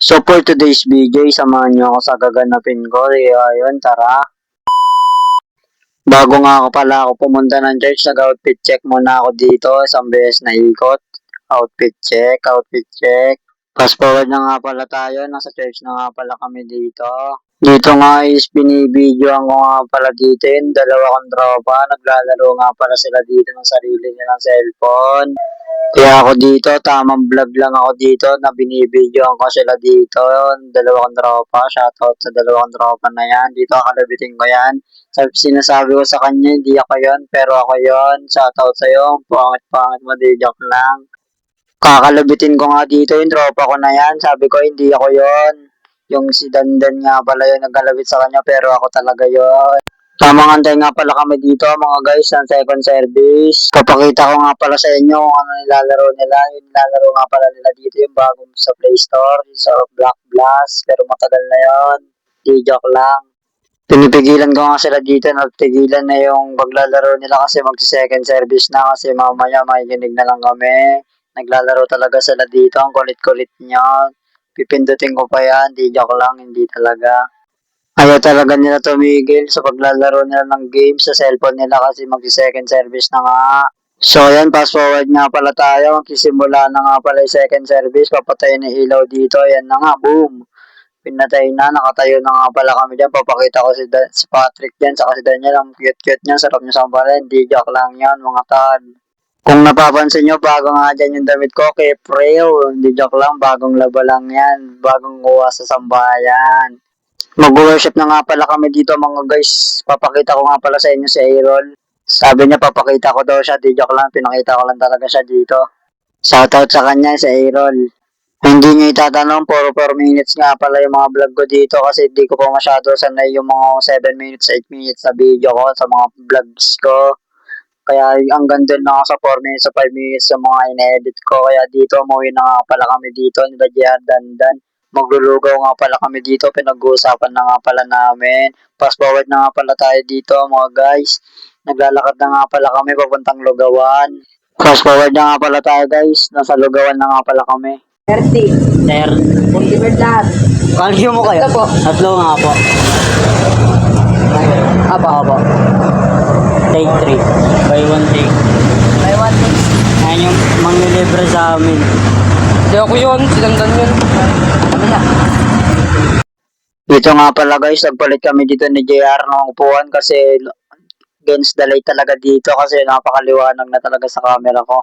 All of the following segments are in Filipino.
So for today's video, samahan niyo ako sa gaganapin ko. Kaya yun, tara. Bago nga ako pala ako pumunta ng church, nag-outfit check muna ako dito. Isang beses na ikot. Outfit check, outfit check. Fast forward na nga pala tayo. Nasa church na nga pala kami dito. Dito nga is binibidyoan ko nga pala dito yung dalawa kong tropa. Naglalaro nga pala sila dito ng sarili nilang cellphone. Kaya ako dito, tamang vlog lang ako dito na binibidyoan ko sila dito. Dalawang tropa, shoutout sa dalawang tropa na yan. Dito kalabitin ko yan. Sabi, sinasabi ko sa kanya, hindi ako yon pero ako yon Shoutout sa'yo, pangit-pangit mo, di joke lang. Kakalabitin ko nga dito yung tropa ko na yan. Sabi ko, hindi ako yon Yung si Dandan nga pala yun, nagkalabit sa kanya, pero ako talaga yon Tamang antay nga pala kami dito mga guys ng second service. Papakita ko nga pala sa inyo kung ano nilalaro nila. Yung nilalaro nga pala nila dito yung bagong sa Play Store, yung sa Black Blast. Pero matagal na yon Di joke lang. Pinipigilan ko nga sila dito, nagpigilan na yung paglalaro nila kasi magsi-second service na kasi mamaya makikinig na lang kami. Naglalaro talaga sila dito, ang kulit-kulit niya. Pipindutin ko pa yan, di joke lang, hindi talaga. Ayaw talaga nila tumigil sa paglalaro nila ng games sa cellphone nila kasi magsi-second service na nga. So yan, fast forward nga pala tayo. Magsisimula na nga pala yung second service. Papatayin na ilaw dito. Yan na nga, boom. Pinatay na, nakatayo na nga pala kami dyan. Papakita ko si, da- si Patrick dyan, saka si Daniel. Ang cute-cute niya, sarap niya sambalan. Di joke lang yan, mga tad. Kung napapansin nyo, bago nga dyan yung damit ko, kay Preo. Di joke lang, bagong laba lang yan. Bagong kuha sa sambayan. Mag-worship na nga pala kami dito mga guys. Papakita ko nga pala sa inyo si Aaron. Sabi niya papakita ko daw siya. Di joke lang. Pinakita ko lang talaga siya dito. Shoutout sa kanya si Aaron. Hindi niyo itatanong, puro 4 minutes nga pala yung mga vlog ko dito kasi di ko pa masyado sanay yung mga 7 minutes, 8 minutes na video ko sa mga vlogs ko. Kaya hanggang doon na ako sa 4 minutes sa 5 minutes sa mga ine-edit ko. Kaya dito, umuwi na nga pala kami dito, nila JR Dandan. Maglulugaw nga pala kami dito, pinag-uusapan na nga pala namin. Fast forward na nga pala tayo dito mga guys. Naglalakad na nga pala kami papuntang Lugawan. Fast forward na nga pala tayo guys, nasa Lugawan na nga pala kami. 30. Sir, Compliment lahat. kalyo mo kayo? Ito po. Tatlo nga po. Apa, apa. Take 3. Buy one take. May one thing. Ayan yung manglilibre sa amin. Hindi ako yun. Sinandan yun. Ano na? Dito nga pala guys, nagpalit kami dito ni JR ng upuan kasi against the light talaga dito kasi napakaliwanag na talaga sa camera ko.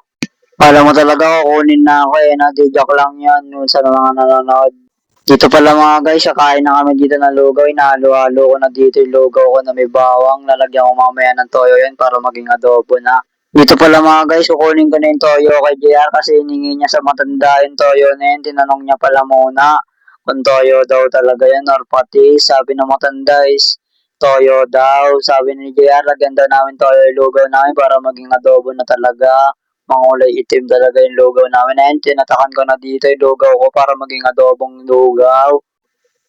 Alam mo talaga kukunin na ako eh, na di joke lang yan yun sa mga nanonood. Dito pala mga guys, kakain na kami dito ng lugaw, inahalo-halo ko na dito yung lugaw ko na may bawang, lalagyan ko mamaya ng toyo yan para maging adobo na. Dito pala mga guys, kukunin ko na yung toyo kay JR kasi hiningi niya sa matanda yung toyo na yun, tinanong niya pala muna kung toyo daw talaga yan or patis. Sabi ng matanda is toyo daw. Sabi ni JR, lagyan daw namin toyo yung lugaw namin para maging adobo na talaga. Mangulay itim talaga yung lugaw namin. Ayun, tinatakan ko na dito yung lugaw ko para maging adobong lugaw.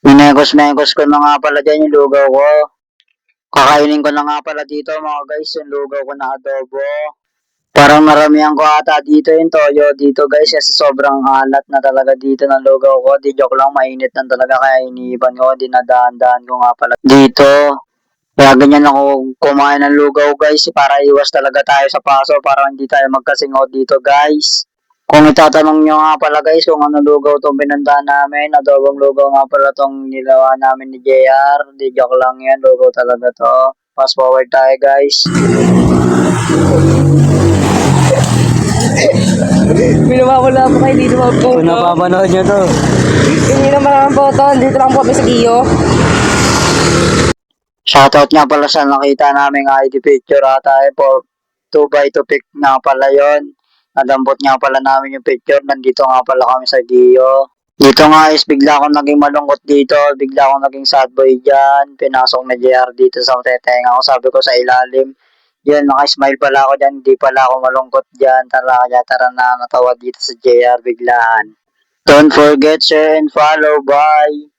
Minegos-megos ko na nga pala dyan yung lugaw ko. Kakainin ko na nga pala dito mga guys yung lugaw ko na adobo. Parang maramihan ko ata dito yung toyo dito guys kasi sobrang alat na talaga dito ng lugaw ko. Di joke lang, mainit lang talaga kaya iniiban ko. Dinadaan-daan ko nga pala dito. Kaya ganyan ako kumain ng lugaw guys para iwas talaga tayo sa paso para hindi tayo magkasingaw dito guys. Kung itatanong nyo nga pala guys kung ano lugaw tong pinuntahan namin, adobong lugaw nga pala tong nilawa namin ni JR. Di joke lang yan, lugaw talaga to. Fast forward tayo guys. Minumawala po kayo dito mga po. Kung napapanood nyo to. Hindi naman po ito. Dito lang po kami sa Giyo. Shoutout nga pala sa nakita namin ID picture ata eh, for 2 by 2 pic nga pala yon. Nadampot nga pala namin yung picture. Nandito nga pala kami sa Gio. Dito nga is bigla akong naging malungkot dito. Bigla akong naging sad boy dyan. Pinasok na JR dito sa tetenga ko. Sabi ko sa ilalim. Yun, naka-smile pala ako dyan. Hindi pala ako malungkot dyan. Tara kaya tara na natawa dito sa JR biglaan. Don't forget, share and follow. Bye!